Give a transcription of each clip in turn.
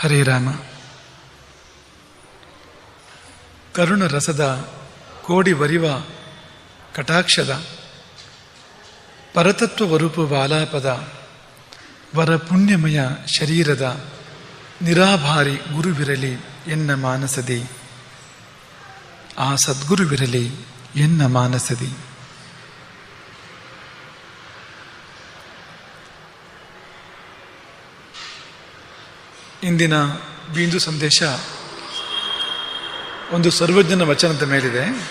ಹರೇ ರಾಮ. ಕರುಣ ರಸದ ಕೋಡಿ ವರಿವ ಕಟಾಕ್ಷದ ಪರತತ್ವ ವರೂಪ ಬಾಲಾಪದ ವರ ಪುಣ್ಯಮಯ ಶರೀರದ ನಿರಾಭಾರಿ ಗುರುವಿರಲಿ ಎನ್ನ ಮಾನಸದಿ. ಆ ಸದ್ಗುರುವಿರಲಿ ಎನ್ನ ಮಾನಸದಿ. ಇಂದಿನ ಬಿಂದು ಸಂದೇಶ ಒಂದು ಸರ್ವಜ್ಞನ ವಚನದ ಮೇಲಿದೆ.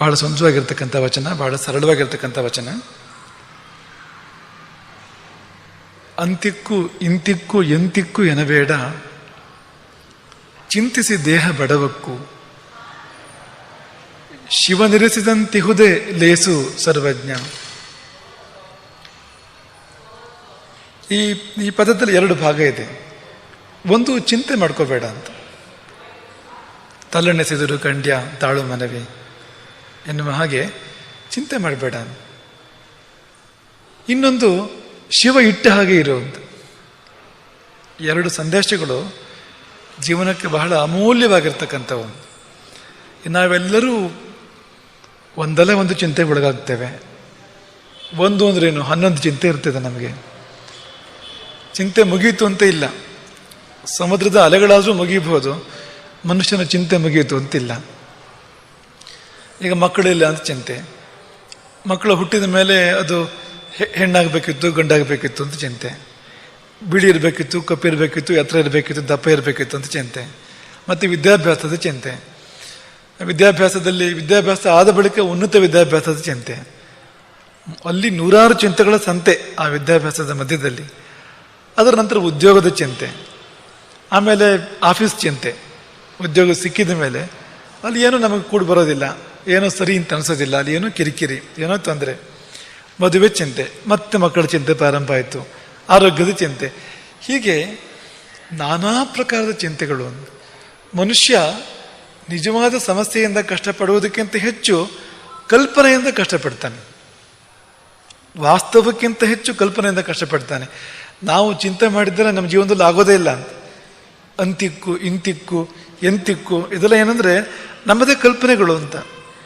ಬಹಳ ಸ್ವಂತವಾಗಿರ್ತಕ್ಕಂಥ ವಚನ, ಬಹಳ ಸರಳವಾಗಿರ್ತಕ್ಕಂಥ ವಚನ. ಅಂತಿಕ್ಕು, ಇಂತಿಕ್ಕು, ಎಂತಿಕ್ಕು ಎನಬೇಡ. ಚಿಂತಿಸಿ ದೇಹ ಬಡವಕ್ಕು. ಶಿವನಿರಿಸಿದಂತಿಹುದೇ ಲೇಸು ಸರ್ವಜ್ಞ. ಈ ಈ ಪದದಲ್ಲಿ ಎರಡು ಭಾಗ ಇದೆ. ಒಂದು ಚಿಂತೆ ಮಾಡ್ಕೋಬೇಡ ಅಂತ. ತಲ್ಲಣೆಸಿದರು ಕಂಡ್ಯ ತಾಳು ಮನವಿ ಎನ್ನುವ ಹಾಗೆ ಚಿಂತೆ ಮಾಡಬೇಡ ಇನ್ನೊಂದು ಶಿವ ಇಟ್ಟ ಹಾಗೆ ಇರುವಂತ ಎರಡು ಸಂದೇಶಗಳು ಜೀವನಕ್ಕೆ ಬಹಳ ಅಮೂಲ್ಯವಾಗಿರ್ತಕ್ಕಂಥವು. ನಾವೆಲ್ಲರೂ ಒಂದಲ್ಲ ಒಂದು ಚಿಂತೆಗೆ ಒಳಗಾಗ್ತೇವೆ. ಒಂದು ಅಂದ್ರೇನು ಹನ್ನೊಂದು ಚಿಂತೆ ಇರ್ತದೆ ನಮಗೆ. ಚಿಂತೆ ಮುಗಿಯಿತು ಅಂತ ಇಲ್ಲ. ಸಮುದ್ರದ ಅಲೆಗಳಾದರೂ ಮುಗಿಯಬಹುದು ಮನುಷ್ಯನ ಚಿಂತೆ ಮುಗಿಯಿತು ಅಂತಿಲ್ಲ. ಈಗ ಮಕ್ಕಳಿಲ್ಲ ಅಂತ ಚಿಂತೆ. ಮಕ್ಕಳು ಹುಟ್ಟಿದ ಮೇಲೆ ಅದು ಹೆಣ್ಣಾಗಬೇಕಿತ್ತು, ಗಂಡಾಗಬೇಕಿತ್ತು ಅಂತ ಚಿಂತೆ. ಬಿಳಿ ಇರಬೇಕಿತ್ತು ಕಪ್ಪಿರಬೇಕಿತ್ತು ಎತ್ತರ ಇರಬೇಕಿತ್ತು, ದಪ್ಪ ಇರಬೇಕಿತ್ತು ಅಂತ ಚಿಂತೆ. ಮತ್ತು ವಿದ್ಯಾಭ್ಯಾಸದ ಚಿಂತೆ. ವಿದ್ಯಾಭ್ಯಾಸದಲ್ಲಿ, ವಿದ್ಯಾಭ್ಯಾಸ ಆದ ಬಳಿಕ ಉನ್ನತ ವಿದ್ಯಾಭ್ಯಾಸದ ಚಿಂತೆ. ಅಲ್ಲಿ ನೂರಾರು ಚಿಂತೆಗಳ ಸಂತೆ ಆ ವಿದ್ಯಾಭ್ಯಾಸದ ಮಧ್ಯದಲ್ಲಿ. ಅದರ ನಂತರ ಉದ್ಯೋಗದ ಚಿಂತೆ, ಆಮೇಲೆ ಆಫೀಸ್ ಚಿಂತೆ, ಉದ್ಯೋಗ ಸಿಕ್ಕಿದ ಮೇಲೆ ಅಲ್ಲಿ ಏನೂ ನಮಗೆ ಕೂಡ ಬರೋದಿಲ್ಲ. ಏನೋ ಸರಿ ಅಂತ ಅನಿಸೋದಿಲ್ಲ. ಅಲ್ಲಿ ಏನೋ ಕಿರಿಕಿರಿ, ಏನೋ ತೊಂದರೆ. ಮದುವೆ ಚಿಂತೆ, ಮತ್ತೆ ಮಕ್ಕಳ ಚಿಂತೆ ಪ್ರಾರಂಭ ಆಯಿತು. ಆರೋಗ್ಯದ ಚಿಂತೆ. ಹೀಗೆ ನಾನಾ ಪ್ರಕಾರದ ಚಿಂತೆಗಳು ಮನುಷ್ಯ ನಿಜವಾದ ಸಮಸ್ಯೆಯಿಂದ ಕಷ್ಟಪಡುವುದಕ್ಕಿಂತ ಹೆಚ್ಚು ಕಲ್ಪನೆಯಿಂದ ಕಷ್ಟಪಡ್ತಾನೆ. ವಾಸ್ತವಕ್ಕಿಂತ ಹೆಚ್ಚು ಕಲ್ಪನೆಯಿಂದ ಕಷ್ಟಪಡ್ತಾನೆ. ನಾವು ಚಿಂತೆ ಮಾಡಿದ್ರೆ ನಮ್ಮ ಜೀವನದಲ್ಲಿ ಆಗೋದೇ ಇಲ್ಲ ಅಂತ. ಅಂತಿಕ್ಕು, ಇಂತಿಕ್ಕು, ಎಂತಿಕ್ಕು, ಇದೆಲ್ಲ ಏನಂದ್ರೆ ನಮ್ಮದೇ ಕಲ್ಪನೆಗಳು ಅಂತ.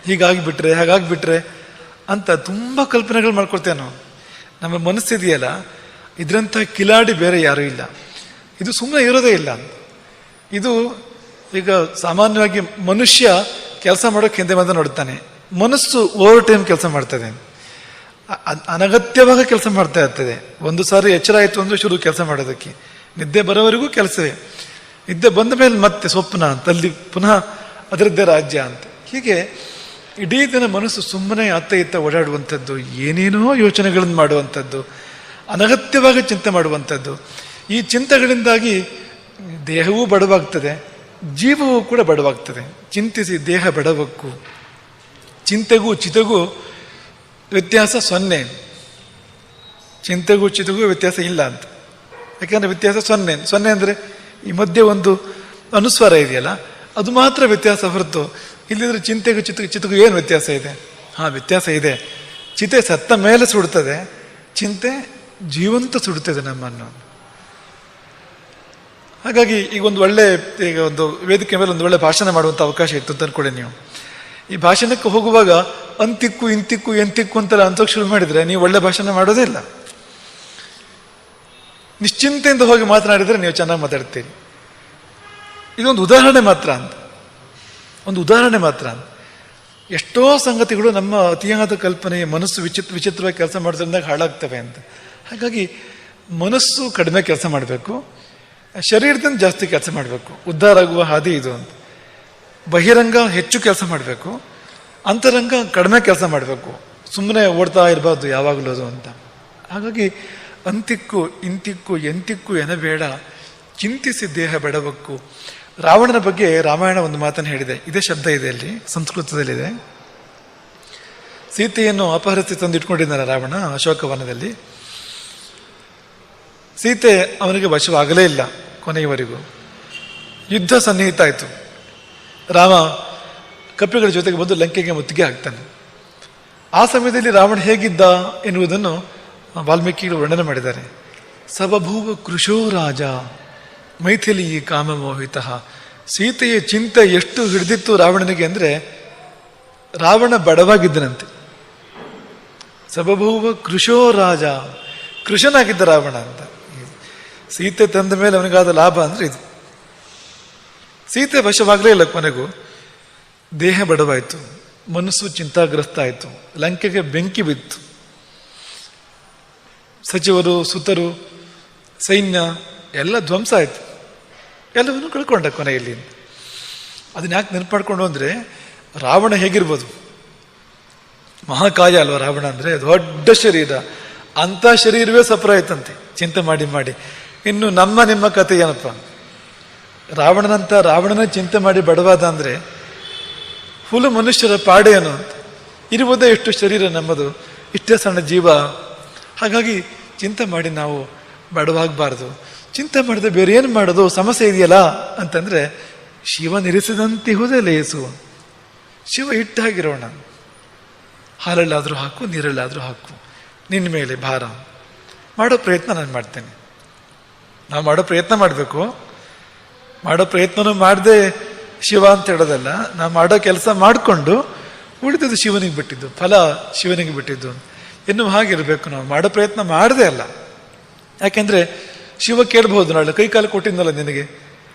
ಹೀಗಾಗಿಬಿಟ್ರೆ, ಹಾಗಾಗಿಬಿಟ್ರೆ ಅಂತ ತುಂಬ ಕಲ್ಪನೆಗಳು ಮಾಡ್ಕೊಳ್ತೇವೆ ನಾವು. ನಮ್ಮ ಮನಸ್ಸಿದೆಯಲ್ಲ ಇದರಂಥ ಕಿಲಾಡಿ ಬೇರೆ ಯಾರೂ ಇಲ್ಲ. ಇದು ಸುಮ್ಮನೆ ಇರೋದೇ ಇಲ್ಲ. ಇದು ಈಗ ಸಾಮಾನ್ಯವಾಗಿ ಮನುಷ್ಯ ಕೆಲಸ ಮಾಡೋಕೆ ಹಿಂದೆ ಬಂದು ನೋಡ್ತಾನೆ ಮನಸ್ಸು ಓವರ್ ಟೈಮ್ ಕೆಲಸ ಮಾಡ್ತದೆ ಅನಗತ್ಯವಾಗಿ ಕೆಲಸ ಮಾಡ್ತಾ ಇರ್ತದೆ. ಒಂದು ಸಾರಿ ಎಚ್ಚರ ಆಯಿತು ಅಂದರೆ ಶುರು ಕೆಲಸ ಮಾಡೋದಕ್ಕೆ. ನಿದ್ದೆ ಬರೋವರೆಗೂ ಕೆಲಸವೇ. ನಿದ್ದೆ ಬಂದ ಮೇಲೆ ಮತ್ತೆ ಸ್ವಪ್ನ ಅಂತ ಅಲ್ಲಿ ಪುನಃ ಅದರದ್ದೇ ರಾಜ್ಯ ಅಂತ. ಹೀಗೆ ಇಡೀ ದಿನ ಮನಸ್ಸು ಸುಮ್ಮನೆ ಅತ್ತ ಇತ್ತ ಓಡಾಡುವಂಥದ್ದು, ಏನೇನೋ ಯೋಚನೆಗಳನ್ನು ಮಾಡುವಂಥದ್ದು, ಅನಗತ್ಯವಾಗಿ ಚಿಂತೆ ಮಾಡುವಂಥದ್ದು. ಈ ಚಿಂತೆಗಳಿಂದಾಗಿ ದೇಹವೂ ಬಡವಾಗ್ತದೆ, ಜೀವವೂ ಕೂಡ ಬಡವಾಗ್ತದೆ. ಚಿಂತಿಸಿ ದೇಹ ಬಡವಕ್ಕೂ, ಚಿಂತೆಗೂ ಚಿತೆಗೂ ವ್ಯತ್ಯಾಸ ಸೊನ್ನೆ. ಚಿಂತೆಗೂ ಚಿತೆಗೂ ವ್ಯತ್ಯಾಸ ಇಲ್ಲ ಅಂತ. ಯಾಕಂದ್ರೆ ವ್ಯತ್ಯಾಸ ಸೊನ್ನೆ. ಸೊನ್ನೆ ಅಂದರೆ ಈ ಮಧ್ಯೆ ಒಂದು ಅನುಸ್ವಾರ ಇದೆಯಲ್ಲ, ಅದು ಮಾತ್ರ ವ್ಯತ್ಯಾಸ ಹೊರತು. ಇಲ್ಲಿದ್ರೆ ಚಿಂತೆಗೂ ಚಿತುಕು ಚಿತುಕು ಏನು ವ್ಯತ್ಯಾಸ ಇದೆ? ಹಾಂ, ವ್ಯತ್ಯಾಸ ಇದೆ. ಚಿತೆ ಸತ್ತ ಮೇಲೆ ಸುಡ್ತದೆ, ಚಿಂತೆ ಜೀವಂತ ಸುಡುತ್ತದೆ ನಮ್ಮನ್ನು. ಹಾಗಾಗಿ ಈಗ ಒಂದು ಒಳ್ಳೆ, ಈಗ ಒಂದು ವೇದಿಕೆ ಮೇಲೆ ಒಂದು ಒಳ್ಳೆ ಭಾಷಣ ಮಾಡುವಂಥ ಅವಕಾಶ ಇತ್ತು ಅಂತ ಅಂದ್ಕೊಳ್ಳಿ ನೀವು. ಈ ಭಾಷಣಕ್ಕೆ ಹೋಗುವಾಗ ಅಂತಿಕ್ಕು, ಇಂತಿಕ್ಕು, ಎಂತಿಕ್ಕು ಅಂತೆಲ್ಲ ಅಂತಕ್ಕೆ ಶುರು ಮಾಡಿದ್ರೆ ನೀವು ಒಳ್ಳೆ ಭಾಷಣ ಮಾಡೋದೇ ಇಲ್ಲ. ನಿಶ್ಚಿಂತೆಯಿಂದ ಹೋಗಿ ಮಾತನಾಡಿದರೆ ನೀವು ಚೆನ್ನಾಗಿ ಮಾತಾಡ್ತೀರಿ. ಇದೊಂದು ಉದಾಹರಣೆ ಮಾತ್ರ ಅಂತ. ಒಂದು ಉದಾಹರಣೆ ಮಾತ್ರ ಅಂತ. ಎಷ್ಟೋ ಸಂಗತಿಗಳು ನಮ್ಮ ಅತಿಯಾದ ಕಲ್ಪನೆ, ಮನಸ್ಸು ವಿಚಿತ್ರ ವಿಚಿತ್ರವಾಗಿ ಕೆಲಸ ಮಾಡೋದ್ರಿಂದ ಹಾಳಾಗ್ತವೆ ಅಂತ. ಹಾಗಾಗಿ ಮನಸ್ಸು ಕಡಿಮೆ ಕೆಲಸ ಮಾಡಬೇಕು, ಶರೀರದಿಂದ ಜಾಸ್ತಿ ಕೆಲಸ ಮಾಡಬೇಕು. ಉದ್ಧಾರ ಆಗುವ ಹಾದಿ ಇದು ಅಂತ. ಬಹಿರಂಗ ಹೆಚ್ಚು ಕೆಲಸ ಮಾಡಬೇಕು. ಅಂತರಂಗ ಕಡಿಮೆ ಕೆಲಸ ಮಾಡಬೇಕು. ಸುಮ್ಮನೆ ಓಡ್ತಾ ಇರಬಾರ್ದು ಯಾವಾಗಲೂ ಅದು ಅಂತ. ಹಾಗಾಗಿ ಅಂತಿಕ್ಕು, ಇಂತಿಕ್ಕು, ಎಂತಿಕ್ಕು ಎನಬೇಡ. ಚಿಂತಿಸಿ ದೇಹ ಬೆಡವಕ್ಕು ರಾವಣನ ಬಗ್ಗೆ ರಾಮಾಯಣ ಒಂದು ಮಾತನ್ನು ಹೇಳಿದೆ. ಇದೇ ಶಬ್ದ ಇದೆ ಅಲ್ಲಿ, ಸಂಸ್ಕೃತದಲ್ಲಿದೆ. ಸೀತೆಯನ್ನು ಅಪಹರಿಸಿ ತಂದು ಇಟ್ಕೊಂಡಿದ್ದಾರೆ ರಾವಣ ಅಶೋಕವನದಲ್ಲಿ. ಸೀತೆ ಅವನಿಗೆ ವಶವಾಗಲೇ ಇಲ್ಲ ಕೊನೆಯವರೆಗೂ. ಯುದ್ಧ ಸನ್ನಿಹಿತ ಆಯಿತು. ರಾಮ ಕಪಿಗಳ ಜೊತೆಗೆ ಬಂದು ಲಂಕೆಗೆ ಮುತ್ತಿಗೆ ಹಾಕ್ತಾನೆ. ಆ ಸಮಯದಲ್ಲಿ ರಾವಣ ಹೇಗಿದ್ದ ಎನ್ನುವುದನ್ನು ವಾಲ್ಮೀಕಿಗಳು ವರ್ಣನೆ ಮಾಡಿದ್ದಾರೆ. ಸಬಭೂವ ಕೃಶೋ ರಾಜ, ಮೈಥಿಲಿ ಕಾಮಮೋಹಿತ. ಸೀತೆಯ ಚಿಂತೆ ಎಷ್ಟು ಹಿಡಿದಿತ್ತು ರಾವಣನಿಗೆ ಅಂದರೆ, ರಾವಣ ಬಡವಾಗಿದ್ದನಂತೆ. ಸಬಭೂವ ಕೃಶೋ ರಾಜ, ಕೃಷನಾಗಿದ್ದ ರಾವಣ ಅಂತ. ಸೀತೆ ತಂದ ಮೇಲೆ ಅವನಿಗಾದ ಲಾಭ ಅಂದ್ರೆ ಇದು. ಸೀತೆ ವಶವಾಗಲೇ ಇಲ್ಲ ಕೊನೆಗೂ. ದೇಹ ಬಡವಾಯಿತು, ಮನಸ್ಸು ಚಿಂತಾಗ್ರಸ್ತ ಆಯಿತು ಲಂಕೆಗೆ ಬೆಂಕಿ ಬಿತ್ತು. ಸಚಿವರು, ಸುತರು, ಸೈನ್ಯ, ಎಲ್ಲ ಧ್ವಂಸ ಆಯಿತು. ಎಲ್ಲವನ್ನು ಕಳ್ಕೊಂಡ ಕೊನೆಯಲ್ಲಿ. ಅದನ್ನ ಯಾಕೆ ನೆನಪಾಡ್ಕೊಂಡು ಅಂದರೆ ರಾವಣ ಹೇಗಿರ್ಬೋದು? ಮಹಾಕಾಯ ಅಲ್ವ ರಾವಣ ಅಂದರೆ? ದೊಡ್ಡ ಶರೀರ. ಅಂಥ ಶರೀರವೇ ಸಫರ ಆಯ್ತಂತೆ ಚಿಂತೆ ಮಾಡಿ ಮಾಡಿ. ಇನ್ನು ನಮ್ಮ ನಿಮ್ಮ ಕಥೆ ಏನಪ್ಪ? ರಾವಣನಂತ ರಾವಣನ ಚಿಂತೆ ಮಾಡಿ ಬಡವಾದ ಅಂದರೆ ಹುಲು ಮನುಷ್ಯರ ಪಾಡೇನು ಅಂತ. ಇರುವುದೇ ಎಷ್ಟು ಶರೀರ ನಮ್ಮದು, ಇಷ್ಟೇ ಸಣ್ಣ ಜೀವ. ಹಾಗಾಗಿ ಚಿಂತೆ ಮಾಡಿ ನಾವು ಬಡವಾಗಬಾರ್ದು. ಚಿಂತೆ ಮಾಡಿದ್ರೆ ಬೇರೆ ಏನು ಮಾಡೋದು? ಸಮಸ್ಯೆ ಇದೆಯಲ್ಲ? ಅಂತಂದ್ರೆ ಶಿವನಿರಿಸಿದಂತಿಹುದೇ ಲೇಸು. ಶಿವ ಇಟ್ಟಾಗಿರೋಣ ಹಾಲಲ್ಲಾದರೂ ಹಾಕು, ನೀರಲ್ಲಾದರೂ ಹಾಕು. ನಿನ್ನ ಮೇಲೆ ಭಾರ. ಮಾಡೋ ಪ್ರಯತ್ನ ನಾನು ಮಾಡ್ತೇನೆ. ನಾವು ಮಾಡೋ ಪ್ರಯತ್ನ ಮಾಡಬೇಕು. ಮಾಡೋ ಪ್ರಯತ್ನನೂ ಮಾಡದೆ ಶಿವ ಅಂತ ಹೇಳೋದಲ್ಲ, ನಾವು ಮಾಡೋ ಕೆಲಸ ಮಾಡಿಕೊಂಡು ಉಳಿದದ್ದು ಶಿವನಿಗೆ ಬಿಟ್ಟಿದ್ದು, ಫಲ ಶಿವನಿಗೆ ಬಿಟ್ಟಿದ್ದು. ಇನ್ನು ಹಾಗಿರಬೇಕು ನಾವು, ಮಾಡೋ ಪ್ರಯತ್ನ ಮಾಡದೇ ಅಲ್ಲ. ಯಾಕೆಂದ್ರೆ ಶಿವ ಕೇಳ್ಬೋದು ನಾಳೆ ಕೈ ಕಾಲು ಕೊಟ್ಟಿದ್ದಲ್ಲ ನಿನಗೆ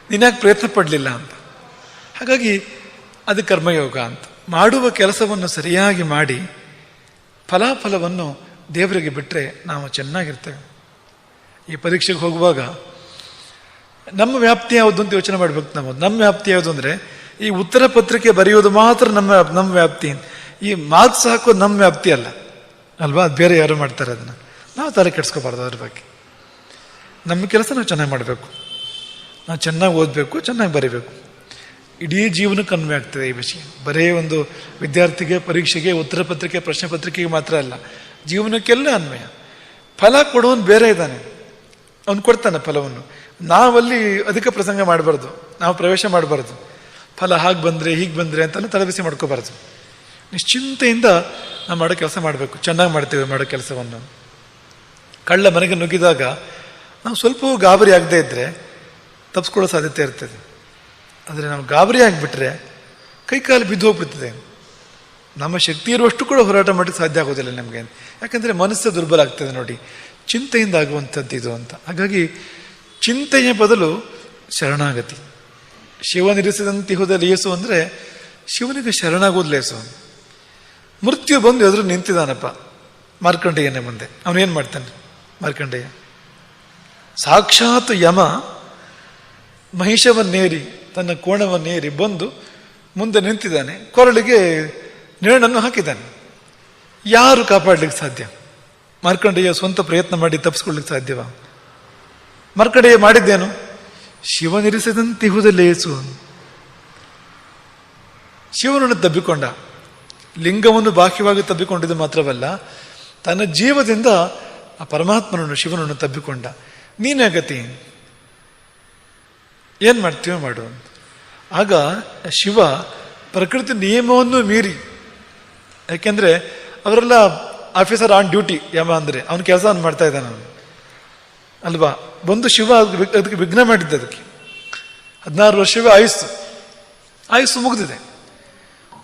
ನೀನ್ಯಾಕೆ ಪ್ರಯತ್ನ ಪಡಲಿಲ್ಲ ಅಂತ? ಹಾಗಾಗಿ ಅದು ಕರ್ಮಯೋಗ ಅಂತ. ಮಾಡುವ ಕೆಲಸವನ್ನು ಸರಿಯಾಗಿ ಮಾಡಿ, ಫಲಾಫಲವನ್ನು ದೇವರಿಗೆ ಬಿಟ್ಟರೆ ನಾವು ಚೆನ್ನಾಗಿರ್ತೇವೆ. ಈ ಪರೀಕ್ಷೆಗೆ ಹೋಗುವಾಗ ನಮ್ಮ ವ್ಯಾಪ್ತಿ ಯಾವುದು ಅಂತ ಯೋಚನೆ ಮಾಡ್ಬೇಕು ನಾವು. ನಮ್ಮ ವ್ಯಾಪ್ತಿ ಯಾವುದು ಅಂದರೆ, ಈ ಉತ್ತರ ಪತ್ರಿಕೆ ಬರೆಯೋದು ಮಾತ್ರ ನಮ್ಮ ನಮ್ಮ ವ್ಯಾಪ್ತಿ. ಈ ಮಾತು ಸಾಕು ನಮ್ಮ ವ್ಯಾಪ್ತಿ ಅಲ್ಲ. ಅಲ್ವಾ? ಅದು ಬೇರೆ ಯಾರು ಮಾಡ್ತಾರೆ ಅದನ್ನು. ನಾವು ತಲೆ ಕೆಡ್ಸ್ಕೋಬಾರ್ದು ಅದ್ರ ಬಗ್ಗೆ. ನಮ್ಮ ಕೆಲಸ ನಾವು ಚೆನ್ನಾಗಿ ಮಾಡಬೇಕು. ನಾವು ಚೆನ್ನಾಗಿ ಓದಬೇಕು, ಚೆನ್ನಾಗಿ ಬರೀಬೇಕು. ಇಡೀ ಜೀವನಕ್ಕೆ ಅನ್ವಯ ಆಗ್ತದೆ ಈ ವಿಷಯ. ಬರೀ ಒಂದು ವಿದ್ಯಾರ್ಥಿಗೆ ಪರೀಕ್ಷೆಗೆ, ಉತ್ತರ ಪತ್ರಿಕೆ, ಪ್ರಶ್ನೆ ಪತ್ರಿಕೆಗೆ ಮಾತ್ರ ಅಲ್ಲ. ಜೀವನಕ್ಕೆಲ್ಲ ಅನ್ವಯ. ಫಲ ಕೊಡುವನು ಬೇರೆ ಇದ್ದಾನೆ. ಅವನು ಕೊಡ್ತಾನೆ ಫಲವನ್ನು. ನಾವಲ್ಲಿ ಅಧಿಕ ಪ್ರಸಂಗ ಮಾಡಬಾರ್ದು. ನಾವು ಪ್ರವೇಶ ಮಾಡಬಾರ್ದು. ಫಲ ಹಾಗೆ ಬಂದರೆ, ಹೀಗೆ ಬಂದರೆ ಅಂತೆಲ್ಲ ತಲೆಬಿಸಿ ಮಾಡ್ಕೋಬಾರ್ದು. ನಿಶ್ಚಿಂತೆಯಿಂದ ನಾವು ಮಾಡೋ ಕೆಲಸ ಮಾಡಬೇಕು. ಚೆನ್ನಾಗಿ ಮಾಡ್ತೇವೆ ಮಾಡೋ ಕೆಲಸವನ್ನು. ಕಳ್ಳ ಮನೆಗೆ ನುಗ್ಗಿದಾಗ ನಾವು ಸ್ವಲ್ಪ ಗಾಬರಿ ಆಗದೇ ಇದ್ದರೆ ತಪ್ಪಿಸ್ಕೊಳ್ಳೋ ಸಾಧ್ಯತೆ ಇರ್ತದೆ. ಆದರೆ ನಾವು ಗಾಬರಿ ಆಗಿಬಿಟ್ರೆ ಕೈಕಾಲು ಬಿದ್ದು ಹೋಗ್ಬಿಡ್ತದೆ. ನಮ್ಮ ಶಕ್ತಿ ಇರುವಷ್ಟು ಕೂಡ ಹೋರಾಟ ಮಾಡೋಕ್ಕೆ ಸಾಧ್ಯ ಆಗೋದಿಲ್ಲ ನಮಗೆ. ಯಾಕಂದರೆ ಮನಸ್ಸು ದುರ್ಬಲ ಆಗ್ತದೆ ನೋಡಿ. ಚಿಂತೆಯಿಂದ ಆಗುವಂಥದ್ದು ಇದು ಅಂತ. ಹಾಗಾಗಿ ಚಿಂತೆಯ ಬದಲು ಶರಣಾಗತಿ. ಶಿವನಿರಿಸಿದಂತಿಹುದ ಲೇಸು ಅಂದರೆ ಶಿವನಿಗೆ ಶರಣಾಗೋದು ಲೇಸು ಮೃತ್ಯು ಬಂದು ಎದುರು ನಿಂತಿದ್ದಾನಪ್ಪ. ಮಾರ್ಕಂಡೇಯನ ಮುಂದೆ. ಅವನೇನು ಮಾಡ್ತಾನೆ? ಮಾರ್ಕಂಡೇಯ. ಸಾಕ್ಷಾತ್ ಯಮ ಮಹಿಷವನ್ನೇರಿ ತನ್ನ ಕೋಣವನ್ನೇರಿ ಬಂದು ಮುಂದೆ ನಿಂತಿದ್ದಾನೆ. ಕೊರಳಿಗೆ ನೇಣನ್ನು ಹಾಕಿದ್ದಾನೆ. ಯಾರು ಕಾಪಾಡಲಿಕ್ಕೆ ಸಾಧ್ಯ? ಮಾರ್ಕಂಡೇಯ ಸ್ವಂತ ಪ್ರಯತ್ನ ಮಾಡಿ ತಪ್ಪಿಸ್ಕೊಳ್ಳಿಕ್ಕೆ ಸಾಧ್ಯವಾ? ಮಾರ್ಕಂಡೇಯ ಮಾಡಿದ್ದೇನು? ಶಿವನಿರಿಸಿದಂತಿಹುದ ಲೇಸು ಶಿವನನ್ನು ತಬ್ಬಿಕೊಂಡ. ಲಿಂಗವನ್ನು ಬಾಹ್ಯವಾಗಿ ತಬ್ಬಿಕೊಂಡಿದ್ದು ಮಾತ್ರವಲ್ಲ ತನ್ನ ಜೀವದಿಂದ ಆ ಪರಮಾತ್ಮನನ್ನು ಶಿವನನ್ನು ತಬ್ಬಿಕೊಂಡ. ನೀನಗತಿ ಏನು ಮಾಡ್ತೀವೋ ಮಾಡು ಆಗ ಶಿವ ಪ್ರಕೃತಿ ನಿಯಮವನ್ನು ಮೀರಿ ಯಾಕೆಂದ್ರೆ ಅವರೆಲ್ಲ ಆಫೀಸರ್ ಆನ್ ಡ್ಯೂಟಿ ಯಮ ಅಂದರೆ ಅವನ ಕೆಲಸ ಅವ್ನು ಮಾಡ್ತಾ ಇದ್ದಾನೆ ಅವನು. ಅಲ್ವಾ? ಬಂದು ಶಿವ ಅದಕ್ಕೆ ವಿಘ್ನ ಮಾಡಿದ್ದ ಅದಕ್ಕೆ. ಹದಿನಾರು ವರ್ಷವೇ ಆಯುಸ್ಸು. ಆಯುಸ್ಸು ಮುಗಿದಿದೆ.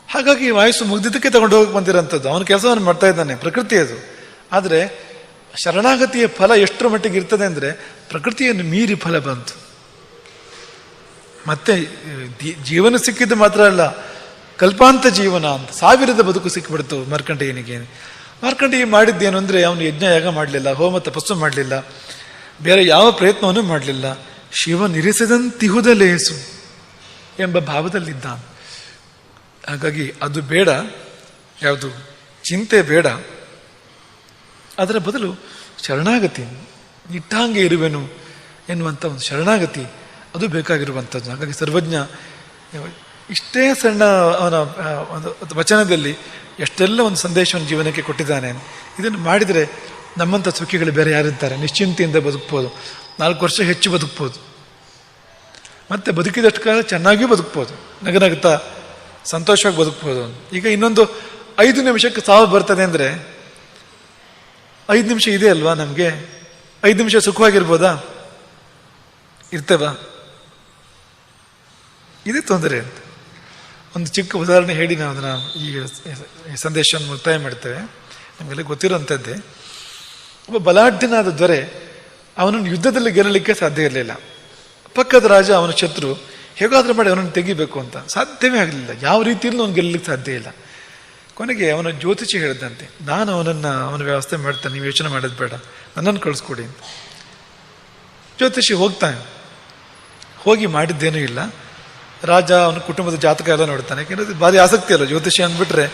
ಹಾಗಾಗಿ ಆಯುಸ್ಸು ಮುಗಿದಿದ್ದಕ್ಕೆ ತಗೊಂಡು ಹೋಗಿ ಬಂದಿರೋಂಥದ್ದು. ಅವನ ಕೆಲಸವನ್ನು ಮಾಡ್ತಾ ಇದ್ದಾನೆ, ಪ್ರಕೃತಿ ಅದು. ಆದರೆ ಶರಣಾಗತಿಯ ಫಲ ಎಷ್ಟರ ಮಟ್ಟಿಗೆ ಇರ್ತದೆ ಅಂದರೆ ಪ್ರಕೃತಿಯನ್ನು ಮೀರಿ ಫಲ ಬಂತು. ಮತ್ತೆ ಜೀವನ ಸಿಕ್ಕಿದ್ದು ಮಾತ್ರ ಅಲ್ಲ, ಕಲ್ಪಾಂತ ಜೀವನ ಅಂತ, ಸಾವಿರದ ಬದುಕು ಸಿಕ್ಕಿಬಿಡ್ತು ಮಾರ್ಕಂಡೇಯನಿಗೆ. ಮಾರ್ಕಂಡೇಯ ಮಾಡಿದ್ದೇನು ಅಂದರೆ ಅವನು ಯಜ್ಞ ಯಾಗ ಮಾಡಲಿಲ್ಲ, ಹೋಮ ತಪಸ್ಸು ಮಾಡಲಿಲ್ಲ. ಬೇರೆ ಯಾವ ಪ್ರಯತ್ನವನ್ನು ಮಾಡಲಿಲ್ಲ. ಶಿವನಿರಿಸಿದಂತಿಹುದ ಲೇಸು ಎಂಬ ಭಾವದಲ್ಲಿದ್ದ ಹಾಗಾಗಿ ಅದು ಬೇಡ, ಯಾವುದು ಚಿಂತೆ ಬೇಡ. ಅದರ ಬದಲು ಶರಣಾಗತಿ, ನಿಟ್ಟಾಂಗೆ ಇರುವೆನು ಎನ್ನುವಂಥ ಒಂದು ಶರಣಾಗತಿ ಅದು ಬೇಕಾಗಿರುವಂಥದ್ದು. ಹಾಗಾಗಿ ಸರ್ವಜ್ಞ, ಇಷ್ಟೇ ಸಣ್ಣ ಅವನ ಒಂದು ವಚನದಲ್ಲಿ ಎಷ್ಟೆಲ್ಲ ಒಂದು ಸಂದೇಶವನ್ನು ಜೀವನಕ್ಕೆ ಕೊಟ್ಟಿದ್ದಾನೆ. ಇದನ್ನು ಮಾಡಿದರೆ ನಮ್ಮಂಥ ಸುಖಿಗಳು ಬೇರೆ ಯಾರಿದ್ದಾರೆ ನಿಶ್ಚಿಂತೆಯಿಂದ ಬದುಕ್ಬೋದು. ನಾಲ್ಕು ವರ್ಷ ಹೆಚ್ಚು ಬದುಕ್ಬೋದು. ಮತ್ತು ಬದುಕಿದಷ್ಟು ಕಾಲ ಚೆನ್ನಾಗಿಯೂ ಬದುಕ್ಬೋದು. ನಗನಗ್ತಾ ಸಂತೋಷವಾಗಿ ಬದುಕ್ಬೋದು. ಈಗ ಇನ್ನೊಂದು ಐದು ನಿಮಿಷಕ್ಕೆ ಸಾವು ಬರ್ತದೆ ಅಂದರೆ ಐದು ನಿಮಿಷ ಇದೆ ಅಲ್ವಾ ನಮಗೆ? ಐದು ನಿಮಿಷ ಸುಖವಾಗಿರ್ಬೋದಾ? ಇರ್ತೇವಾ? ಇದೇ ತೊಂದರೆ ಅಂತ. ಒಂದು ಚಿಕ್ಕ ಉದಾಹರಣೆ ಹೇಳಿ ನಾವು ಅದನ್ನು ಈ ಈ ಸಂದೇಶವನ್ನು ಮುಕ್ತಾಯ ಮಾಡ್ತೇವೆ. ನಮಗೆಲ್ಲ ಗೊತ್ತಿರೋಂಥದ್ದೇ ಒಬ್ಬ ಬಲಾಢ್ಯನಾದ ದೊರೆ ಅವನನ್ನು ಯುದ್ಧದಲ್ಲಿ ಗೆಲ್ಲಲಿಕ್ಕೆ ಸಾಧ್ಯ ಇರಲಿಲ್ಲ. ಪಕ್ಕದ ರಾಜ ಅವನ ಶತ್ರು ಹೇಗಾದರೂ ಮಾಡಿ ಅವನನ್ನು ತೆಗಿಬೇಕು ಅಂತ ಸಾಧ್ಯವೇ ಆಗಲಿಲ್ಲ. ಯಾವ ರೀತಿಯಲ್ಲೂ ಅವನು ಗೆಲ್ಲಲಿಕ್ಕೆ ಸಾಧ್ಯ ಇಲ್ಲ. ಕೊನೆಗೆ ಅವನ ಜ್ಯೋತಿಷಿ ಹೇಳಿದಂತೆ, ನಾನು ಅವನನ್ನು, ಅವನ ವ್ಯವಸ್ಥೆ ಮಾಡ್ತೇನೆ, ನೀವು ಯೋಚನೆ ಮಾಡೋದು ಬೇಡ, ನನ್ನನ್ನು ಕಳಿಸ್ಕೊಡಿ ಅಂತ. ಜ್ಯೋತಿಷಿ ಹೋಗ್ತಾನೆ ಹೋಗಿ ಮಾಡಿದ್ದೇನೂ ಇಲ್ಲ. ರಾಜ ಅವನ ಕುಟುಂಬದ ಜಾತಕ ಎಲ್ಲ ನೋಡ್ತಾನೆ. ಯಾಕೆಂದ್ರೆ ಭಾರಿ ಆಸಕ್ತಿ ಅಲ್ಲ ಜ್ಯೋತಿಷಿ ಅಂದ್ಬಿಟ್ರೆ,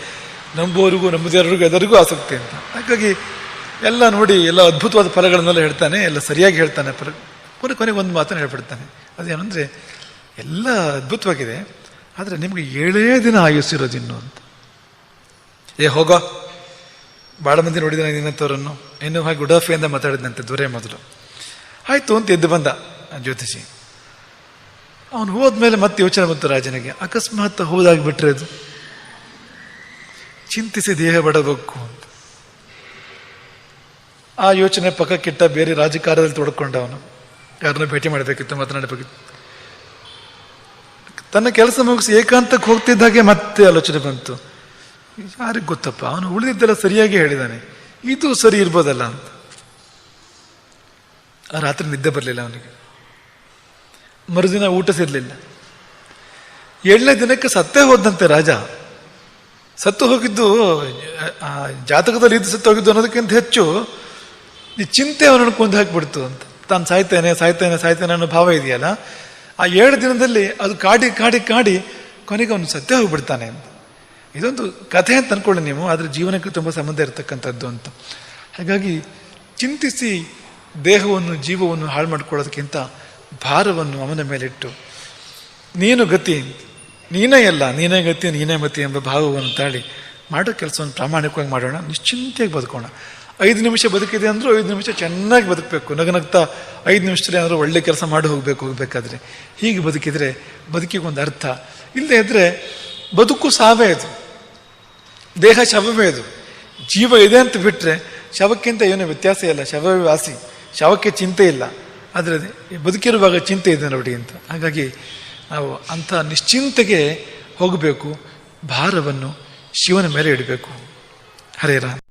ನಂಬೋರಿಗೂ ನಂಬುದವರಿಗೂ ಎಲ್ಲರಿಗೂ ಆಸಕ್ತಿ ಅಂತ. ಹಾಗಾಗಿ ಎಲ್ಲ ನೋಡಿ, ಎಲ್ಲ ಅದ್ಭುತವಾದ ಫಲಗಳನ್ನೆಲ್ಲ ಹೇಳ್ತಾನೆ, ಎಲ್ಲ ಸರಿಯಾಗಿ ಹೇಳ್ತಾನೆ. ಫಲ ಕೊನೆ ಕೊನೆಗೆ ಒಂದು ಮಾತನ್ನು ಹೇಳ್ಬಿಡ್ತಾನೆ. ಅದೇನಂದರೆ ಎಲ್ಲ ಅದ್ಭುತವಾಗಿದೆ, ಆದರೆ ನಿಮಗೆ ಏಳೇ ದಿನ ಆಯುಸ್ಸಿರೋದಿನ್ನು ಅಂತ. ಏ, ಹೋಗೋ. ಭಾಳ ಮಂದಿ ನೋಡಿದ್ದಾನೆ ನಿನ್ನಂಥವ್ರನ್ನು. ಇನ್ನು ಹಾಗೆ ಇಂದ ಮಾತಾಡಿದಂತೆ ದೊರೆ ಮೊದಲು. ಆಯಿತು ಅಂತ ಎದ್ದು ಬಂದ ಜ್ಯೋತಿಷಿ. ಅವನು ಹೋದ್ಮೇಲೆ ಮತ್ತೆ ಯೋಚನೆ ಬಂತು ರಾಜನಿಗೆ. ಅಕಸ್ಮಾತ್ ಹೌದಾಗಿಬಿಟ್ರೆ ಅದು. ಚಿಂತಿಸಿ ದೇಹ ಬಡಬೇಕು ಆ ಯೋಚನೆ ಪಕ್ಕಕ್ಕಿಟ್ಟ ಬೇರೆ ರಾಜಕಾರ್ಯದಲ್ಲಿ ತೊಡ್ಕೊಂಡ ಅವನು ಯಾರನ್ನ ಭೇಟಿ ಮಾಡಬೇಕಿತ್ತು, ಮಾತನಾಡಬೇಕಿತ್ತು. ತನ್ನ ಕೆಲಸ ಮುಗಿಸಿ ಏಕಾಂತಕ್ಕೆ ಹೋಗ್ತಿದ್ದಾಗೆ ಮತ್ತೆ ಆಲೋಚನೆ ಬಂತು. ಯಾರಿಗೆ ಗೊತ್ತಪ್ಪ? ಅವನು ಉಳಿದಿದ್ದೆಲ್ಲ ಸರಿಯಾಗಿ ಹೇಳಿದಾನೆ. ಇದು ಸರಿ ಇರ್ಬೋದಲ್ಲ ಅಂತ. ಆ ರಾತ್ರಿ ನಿದ್ದೆ ಬರಲಿಲ್ಲ ಅವನಿಗೆ. ಮರುದಿನ ಊಟ ಸೇರಲಿಲ್ಲ. ಏಳನೇ ದಿನಕ್ಕೆ ಸತ್ತೇ ಹೋದಂತೆ ರಾಜ. ಸತ್ತು ಹೋಗಿದ್ದು ಜಾತಕದಲ್ಲಿ ಇದ್ದು ಸತ್ತು ಹೋಗಿದ್ದು ಅನ್ನೋದಕ್ಕಿಂತ ಹೆಚ್ಚು ಈ ಚಿಂತೆ ಅವನನ್ನು ಕೊಂದು ಹಾಕಿಬಿಡ್ತು ಅಂತ. ತಾನು ಸಾಯ್ತೇನೆ ಸಾಯ್ತೇನೆ ಸಾಯ್ತೇನೆ ಅನ್ನೋ ಭಾವ ಇದೆಯಲ್ಲ? ಆ ಏಳು ದಿನದಲ್ಲಿ ಅದು ಕಾಡಿ ಕಾಡಿ ಕಾಡಿ ಕೊನೆಗೆ ಅವನು ಸತ್ಯ ಹೋಗ್ಬಿಡ್ತಾನೆ ಅಂತ. ಇದೊಂದು ಕಥೆ ಅಂತ ಅನ್ಕೊಳ್ಳಿ ನೀವು, ಆದರೆ ಜೀವನಕ್ಕೆ ತುಂಬ ಸಂಬಂಧ ಇರತಕ್ಕಂಥದ್ದು ಅಂತ. ಹಾಗಾಗಿ ಚಿಂತಿಸಿ ದೇಹವನ್ನು, ಜೀವವನ್ನು ಹಾಳು ಮಾಡ್ಕೊಳ್ಳೋದಕ್ಕಿಂತ ಭಾರವನ್ನು ಅವನ ಮೇಲಿಟ್ಟು, ನೀನು ಗತಿ, ನೀನೇ ಅಲ್ಲ ನೀನೇ ಗತಿ, ನೀನೇ ಮತಿ ಎಂಬ ಭಾವವನ್ನು ತಾಳಿ, ಮಾಡೋ ಕೆಲಸವನ್ನು ಪ್ರಾಮಾಣಿಕವಾಗಿ ಮಾಡೋಣ, ನಿಶ್ಚಿಂತೆಯಾಗಿ ಬದುಕೋಣ. ಐದು ನಿಮಿಷ ಬದುಕಿದೆ ಅಂದರೂ ಐದು ನಿಮಿಷ ಚೆನ್ನಾಗಿ ಬದುಕಬೇಕು. ನಗನಗ್ತಾ ಐದು ನಿಮಿಷದಲ್ಲಿ ಏನಾದರೂ ಒಳ್ಳೆ ಕೆಲಸ ಮಾಡಿ ಹೋಗಬೇಕು, ಹೋಗ್ಬೇಕಾದ್ರೆ. ಹೀಗೆ ಬದುಕಿದ್ರೆ ಬದುಕಿಗೊಂದು ಅರ್ಥ. ಇಲ್ಲದೆ ಇದ್ದರೆ ಬದುಕು ಸಾವೇ ಅದು. ದೇಹ ಶವವೇ ಅದು. ಜೀವ ಇದೆ ಅಂತ ಬಿಟ್ಟರೆ ಶವಕ್ಕಿಂತ ಏನೂ ವ್ಯತ್ಯಾಸ ಇಲ್ಲ. ಶವವೇ ವಾಸಿ. ಶವಕ್ಕೆ ಚಿಂತೆ ಇಲ್ಲ. ಆದರೆ ಬದುಕಿರುವಾಗ ಚಿಂತೆ ಇದೆ ನೋಡಿ ಅಂತ. ಹಾಗಾಗಿ ನಾವು ಅಂಥ ನಿಶ್ಚಿಂತೆಗೆ ಹೋಗಬೇಕು. ಭಾರವನ್ನು ಶಿವನ ಮೇಲೆ ಇಡಬೇಕು. ಹರೇ ರಾಮ್.